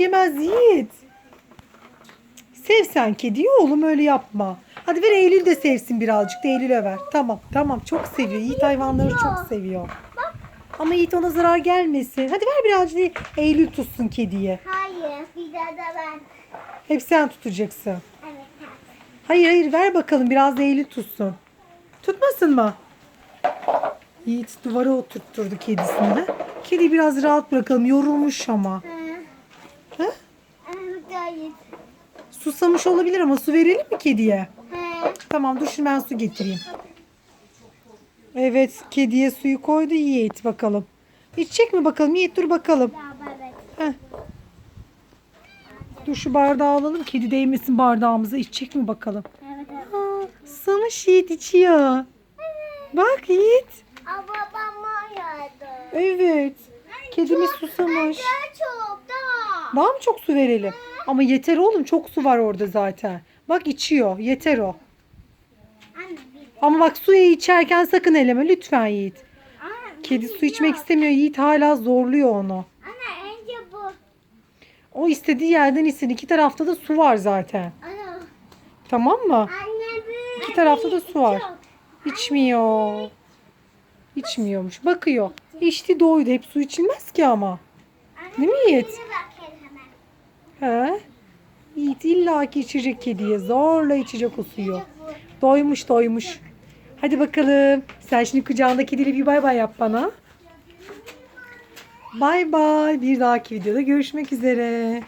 Yemez Yiğit. Sev sen kediyi oğlum öyle yapma. Hadi ver Eylül de sevsin birazcık da Eylül'e ver. Tamam tamam çok seviyor. Yiğit hayvanları çok seviyor. Ama Yiğit ona zarar gelmesin. Hadi ver birazcık da Eylül tutsun kediye. Hayır, bir daha da ben. Hep sen tutacaksın. Evet. Hayır hayır ver bakalım biraz da Eylül tutsun. Tutmasın mı? Yiğit duvara oturtturdu kedisini. Kedi biraz rahat bırakalım. Yorulmuş ama. Hı. Ha? Evet, gayet. Susamış olabilir ama su verelim mi kediye? Hı. Tamam dur şimdi ben su getireyim. Evet kediye suyu koydu Yiğit bakalım. İçecek mi bakalım Yiğit dur bakalım. Evet. Heh. Dur şu bardağı alalım kedi değmesin bardağımıza içecek mi bakalım. Evet, evet. Aa, susamış Yiğit içiyor. Bak Yiğit. Ama babama yardım. Evet. Kedimiz susamış. Daha çok da. Daha mı çok su verelim? Ama yeter oğlum çok su var orada zaten. Bak içiyor yeter o. Ama bak suyu içerken sakın eleme lütfen Yiğit. Kedi su içmek istemiyor. Yiğit hala zorluyor onu. Anne önce bu. O istediği yerden içsin. İki tarafta da su var zaten. Ana. Tamam mı? Anne. İki tarafta da su var. İçmiyor. İçmiyormuş. Bakıyor. İçti doydu. Hep su içilmez ki ama. Değil mi Yiğit? He? Yiğit illa ki içecek kediye. Zorla içecek o suyu. Doymuş doymuş. Hadi bakalım. Sen şimdi kucağında kediyle bir bay bay yap bana. Bay bay. Bir dahaki videoda görüşmek üzere.